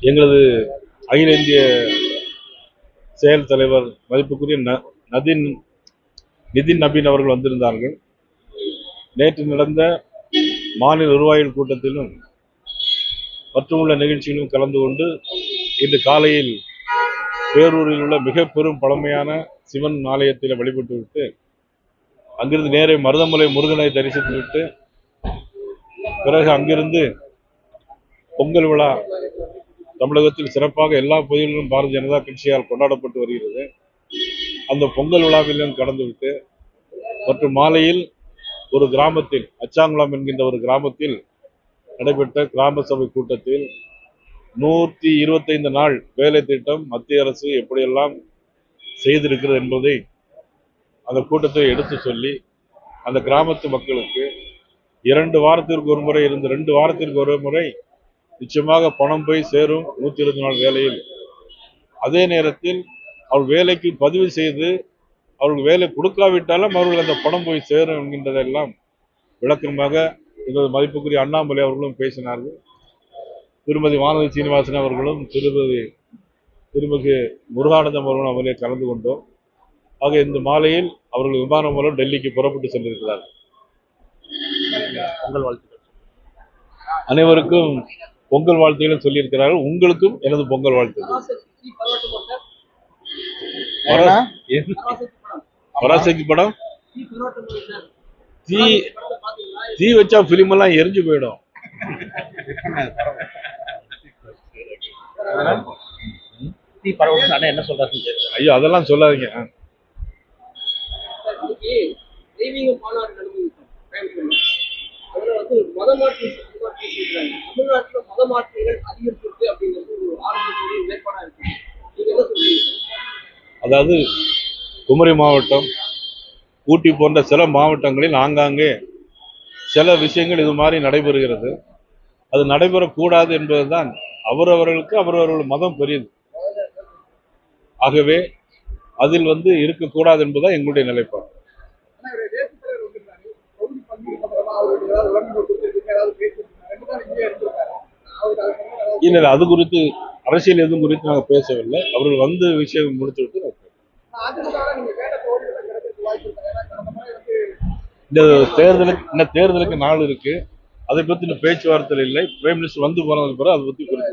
எங்களது அகில இந்திய செயல் தலைவர் மதிப்புக்குரிய ந- நதின் நிதின் நபீன் அவர்கள் வந்திருந்தார்கள். நேற்று நடந்த மாநில நிர்வாகிகள் கூட்டத்திலும் மற்றுமுள்ள நிகழ்ச்சிகளிலும் கலந்து கொண்டு இன்று காலையில் பேரூரில் உள்ள மிக பெரும் பழமையான சிவன் ஆலயத்தில் வழிபட்டு விட்டு அங்கிருந்து நேரே மருதமலை முருகனை தரிசித்து விட்டு பிறகு அங்கிருந்து பொங்கல் விழா தமிழகத்தில் சிறப்பாக எல்லா பகுதிகளிலும் பாரதிய ஜனதா கட்சியால் கொண்டாடப்பட்டு வருகிறது. அந்த பொங்கல் விழாவிலும் கடந்துவிட்டு மற்றும் மாலையில் ஒரு கிராமத்தில் அச்சாங்குளம் என்கின்ற ஒரு கிராமத்தில் நடைபெற்ற கிராம சபை கூட்டத்தில் நூற்றி இருபத்தைந்து நாள் வேலை திட்டம் மத்திய அரசு எப்படியெல்லாம் செய்திருக்கிறது என்பதை அந்த கூட்டத்தை எடுத்து சொல்லி அந்த கிராமத்து மக்களுக்கு இரண்டு வாரத்திற்கு ஒரு முறை இருந்து ரெண்டு வாரத்திற்கு ஒரு முறை நிச்சயமாக பணம் போய் சேரும் நூற்றி இருபது நாள் வேலையில். அதே நேரத்தில் அவர் வேலைக்கு பதிவு செய்து அவர்கள் வேலை கொடுக்காவிட்டாலும் அவர்கள் அந்த பணம் போய் சேரும் என்கின்றதெல்லாம் விளக்கமாக எங்களது மதிப்புக்குரிய அண்ணாமலை அவர்களும் பேசினார்கள். திருமதி வானதி சீனிவாசன் அவர்களும் திருமதி திருமிகு முருகானந்தம் அவர்களும் அவர்களே கலந்து கொண்டோம். ஆக இந்த மாலையில் அவர்கள் விமானம் மூலம் டெல்லிக்கு புறப்பட்டு சென்றிருக்கிறார்கள். வாழ்த்துக்கள். அனைவருக்கும் பொங்கல் வாழ்த்துக்களை சொல்லியிருக்கிறார்கள். உங்களுக்கும் எனது பொங்கல் வாழ்த்துக்கள். பராசக்தி படம்? தீ தீ வச்சா பிலிம் எல்லாம் எரிஞ்சு போயிடும். என்ன கேட்கிறேன். ஐயோ அதெல்லாம் சொல்லாதீங்க. தெய்வீக மாநாடு வந்து மத மாற்று சம்பந்தமா பேசியிருக்காங்க. தமிழ்நாட்டுல மத மாற்றங்கள் அதிகரிச்சிருக்கு அப்படிங்கிறது ஒரு ஆரம்பத்துடைய நிலைப்பாடா இருக்கு. நீங்க என்ன சொல்றீங்க? அதாவது குமரி மாவட்டம் ஊட்டி போன்ற சில மாவட்டங்களில் ஆங்காங்கே சில விஷயங்கள் இது மாதிரி நடைபெறுகிறது. அது நடைபெறக்கூடாது என்பதுதான் அவரவர்களுக்கு அவரவர்கள் மதம் பெரியது. ஆகவே அதில் வந்து இருக்கக்கூடாது என்பதுதான் எங்களுடைய நிலைப்பாடு. இல்லை இல்லை, அது குறித்து அரசியல் எதுவும் குறித்து நாங்கள் பேசவில்லை. அவர்கள் வந்து விஷயம் முடித்து விட்டு இந்த தேர்தலுக்கு இந்த தேர்தலுக்கு நாள் இருக்கு. அதை பற்றி பேச்சுவார்த்தை இல்லை. பிரைம் மினிஸ்டர் வந்து போனதுக்கு பிறகு அதை பற்றி குறித்து